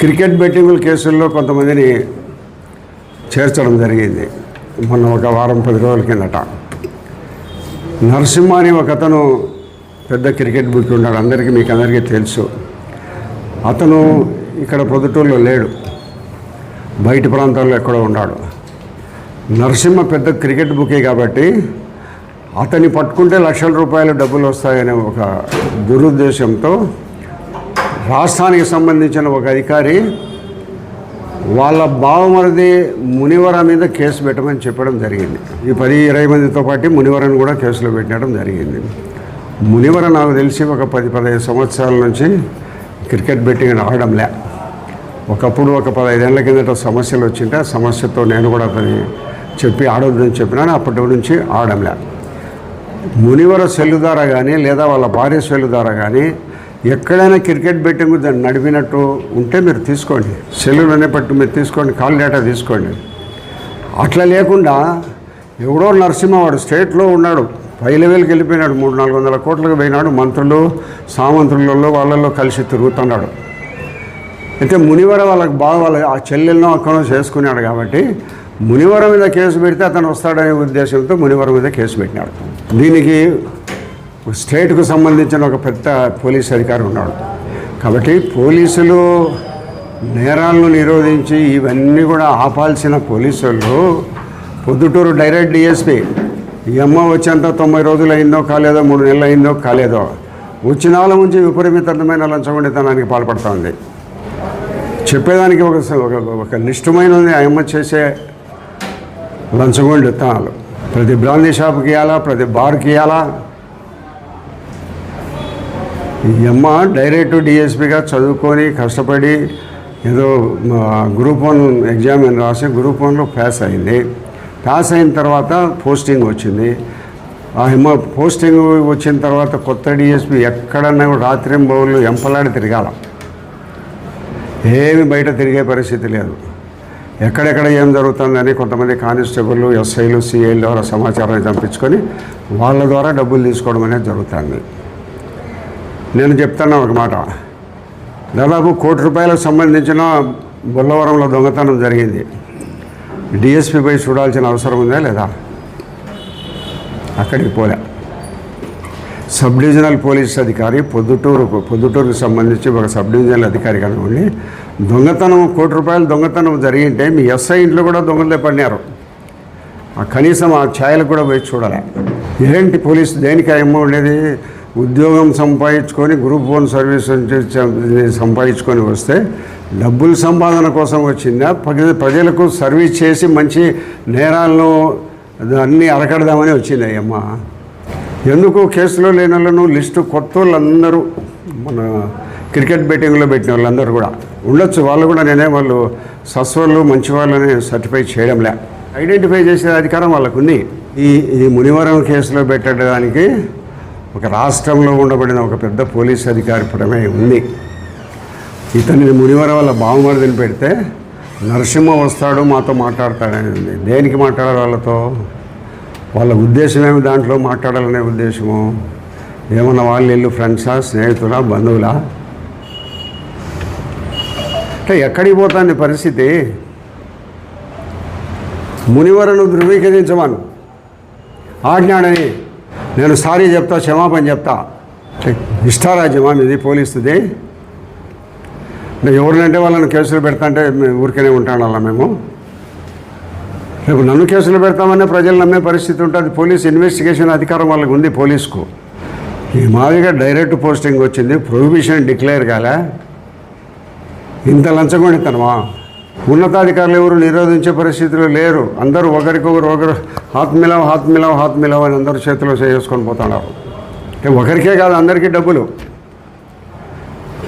Cricket బెట్టింగుల కేసుల్లో కొంతమందిని చేర్చడం జరిగింది. మొన్న ఒక వారం పది రోజుల కిందట. నరసింహ అని ఒక అతను పెద్ద క్రికెట్ బుక్ ఉన్నాడు. అందరికీ మీకు అందరికీ తెలుసు. అతను ఇక్కడ పొద్దుటూరులో లేడు. బయట ప్రాంతాల్లో ఎక్కడో ఉన్నాడు. నరసింహ పెద్ద క్రికెట్ బుకే కాబట్టి అతన్ని పట్టుకుంటే లక్షల రూపాయల డబ్బులు వస్తాయనే ఒక దురుద్దేశంతో రాష్ట్రానికి సంబంధించిన ఒక అధికారి వాళ్ళ బావమరిది మునివర మీద కేసు పెట్టమని చెప్పడం జరిగింది. ఈ పది ఇరవై మందితో పాటు మునివరను కూడా కేసులో పెట్టడం జరిగింది. మునివర నాకు తెలిసి ఒక పది పదహైదు సంవత్సరాల నుంచి క్రికెట్ బెట్టింగ్ ఆడడంలే ఒకప్పుడు ఒక పదహైదేళ్ళ కిందట సమస్యలు వచ్చింటే ఆ సమస్యతో నేను కూడా పది చెప్పి ఆడొద్దని చెప్పినాను అప్పటి నుంచి ఆడడంలే మునివర సెల్లు ద్వారా కానీ లేదా వాళ్ళ భార్య సెల్లు ద్వారా కానీ ఎక్కడైనా క్రికెట్ బెట్టింగ్ దాన్ని నడిపినట్టు ఉంటే మీరు తీసుకోండి. సెల్లులోనే పట్టు మీరు తీసుకోండి కాల్ డేటా తీసుకోండి. అట్లా లేకుండా ఎవడో నరసింహవాడు స్టేట్లో ఉన్నాడు పై లెవెల్కి వెళ్ళిపోయినాడు మూడు నాలుగు వందల కోట్లకు పోయినాడు మంత్రులు సామంత్రులలో వాళ్ళల్లో కలిసి తిరుగుతున్నాడు. అయితే మునివర వాళ్ళకి బాగా వాళ్ళ ఆ చెల్లెలను అక్కడో చేసుకున్నాడు కాబట్టి మునివర మీద కేసు పెడితే అతను వస్తాడనే ఉద్దేశంతో మునివరం మీద కేసు పెట్టినాడు. దీనికి స్టేట్కు సంబంధించిన ఒక పెద్ద పోలీస్ అధికారి ఉన్నాడు. కాబట్టి పోలీసులు నేరాలను నిరోధించి ఇవన్నీ కూడా ఆపాల్సిన పోలీసులు పొద్దుటూరు డైరెక్ట్ డిఎస్పి ఈ అమ్మ వచ్చేంత తొంభై రోజులు అయిందో కాలేదో మూడు నెలలు అయిందో కాలేదో వచ్చిన వాళ్ళ నుంచి విపరీతమైన లంచగొండితనానికి పాల్పడుతూ ఉంది చెప్పేదానికి ఒక ఒక- నిష్టమైన నిష్ఠమైనది ఆ అమ్మ చేసే లంచగొండి ప్రతి బ్రాందీ షాప్కి ఇవ్వాలా ప్రతి బార్కి ఇవ్వాలా ఈ అమ్మ డైరెక్ట్ డిఎస్పిగా చదువుకొని కష్టపడి ఏదో గ్రూప్ వన్ ఎగ్జామ్ అని రాసి గ్రూప్ వన్లో పాస్ అయింది. పాస్ అయిన తర్వాత పోస్టింగ్ వచ్చింది. ఆ అమ్మ పోస్టింగ్ వచ్చిన తర్వాత కొత్త డిఎస్పి ఎక్కడన్నా రాత్రి రాత్రింబౌళ్ళు ఎంపలాడి తిరగాల. ఏమి బయట తిరిగే పరిస్థితి లేదు. ఎక్కడెక్కడ ఏం జరుగుతుందని కొంతమంది కానిస్టేబుల్ ఎస్ఐలు సిఐలు ద్వారా సమాచారాన్ని పంపించుకొని వాళ్ళ ద్వారా డబ్బులు తీసుకోవడం అనేది జరుగుతుంది. నేను చెప్తాను ఒక మాట. దాదాపు కోటి రూపాయలకు సంబంధించిన బొల్లవరంలో దొంగతనం జరిగింది. డిఎస్పీ చూడాల్సిన అవసరం ఉందా లేదా? అక్కడికి పోలే. సబ్ డివిజనల్ పోలీస్ అధికారి పొద్దుటూరు పొద్దుటూరుకు సంబంధించి ఒక సబ్ డివిజనల్ అధికారి కనుకోండి దొంగతనం కోటి రూపాయలు దొంగతనం జరిగింటే మీ ఎస్ఐ ఇంట్లో కూడా దొంగలే పడినారు. ఆ కనీసం ఆ ఛాయలు కూడా పోయి చూడాలి. ఇలాంటి పోలీస్ దేనికి ఏమో ఉండేది? ఉద్యోగం సంపాదించుకొని గ్రూప్ వన్ సర్వీస్ సంపాదించుకొని వస్తే డబ్బులు సంపాదన కోసం వచ్చిందా? ప్రజలకు సర్వీస్ చేసి మంచి నేరాలను అన్నీ అరకడదామని వచ్చింది ఎందుకు కేసులో లేని వాళ్ళను లిస్టు కొత్త వాళ్ళందరూ మన క్రికెట్ బెట్టింగ్లో పెట్టిన వాళ్ళందరూ కూడా. ఉండొచ్చు వాళ్ళు కూడా నేనే వాళ్ళు సస్వాళ్ళు మంచి వాళ్ళని సర్టిఫై చేయడంలే. ఐడెంటిఫై చేసే అధికారం వాళ్ళకు ఉంది ఈ ఈ మునివరం కేసులో పెట్టడానికి ఒక రాష్ట్రంలో ఉండబడిన ఒక పెద్ద పోలీస్ అధికారి పడమే ఉంది. ఇతన్ని మునివర వల్ల బావమరిదిని పెడితే నరసింహ వస్తాడు మాతో మాట్లాడతాడని ఉంది. దేనికి మాట్లాడాలి వాళ్ళతో? వాళ్ళ ఉద్దేశం ఏమి? దాంట్లో మాట్లాడాలనే ఉద్దేశము. ఏమన్నా వాళ్ళ ఇల్లు ఫ్రెండ్సా స్నేహితులా బంధువులా? అంటే ఎక్కడికి పోతుంది పరిస్థితి? మునివరను ధృవీకరించమను. ఆజ్ఞాడని నేను సారీ చెప్తా క్షమాపణ చెప్తా. ఇష్టారాజ్యమా మీది పోలీసుది? ఎవరినంటే వాళ్ళని కేసులు పెడతాంటే ఊరికనే ఉంటాను అలా మేము? రేపు నన్ను కేసులు పెడతామనే ప్రజలు నమ్మే పరిస్థితి ఉంటుంది. పోలీస్ ఇన్వెస్టిగేషన్ అధికారం వాళ్ళకు ఉంది పోలీసుకు. ఈ మాదిరిగా డైరెక్ట్ పోస్టింగ్ వచ్చింది ప్రొహిబిషన్ డిక్లేర్ కాలే. ఇంత లంచగొండితనమా? ఉన్నతాధికారులు ఎవరు నిరోధించే పరిస్థితిలో లేరు. అందరూ ఒకరికొకరు ఒకరు హాత్ మిలావ్ హాత్మిలవ్ అని అందరూ చేతిలో చేసుకొని పోతున్నారు. ఒకరికే కాదు అందరికీ డబ్బులు.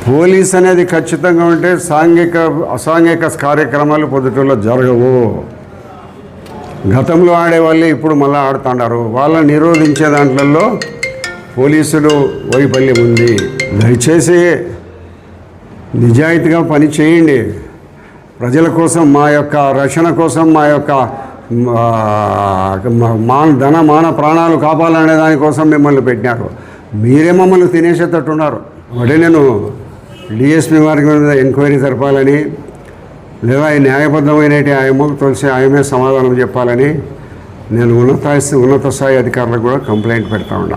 పోలీస్ అనేది ఖచ్చితంగా ఉంటే సాంఘిక అసాంఘిక కార్యక్రమాలు పొద్దుటూరులో జరగవు. గతంలో ఆడేవాళ్ళే ఇప్పుడు మళ్ళీ ఆడుతున్నారు. వాళ్ళని నిరోధించే దాంట్లలో పోలీసులు వైఫల్యం ఉంది. దయచేసి నిజాయితీగా పని చేయండి. ప్రజల కోసం మా యొక్క రక్షణ కోసం మా యొక్క మా- మాన ధన మాన ప్రాణాలు కాపాలనే దానికోసం మిమ్మల్ని పెట్టినారు. మీరే మమ్మల్ని తినేసేటట్టున్నారు. అంటే నేను డిఎస్పి వారి మీద ఎంక్వైరీ జరపాలని లేదా ఈ న్యాయబద్ధమైన ఆయమకు తెలిసి ఆయమే సమాధానం చెప్పాలని నేను ఉన్నత ఉన్నత స్థాయి అధికారులకు కూడా కంప్లైంట్ పెడతా ఉన్నా.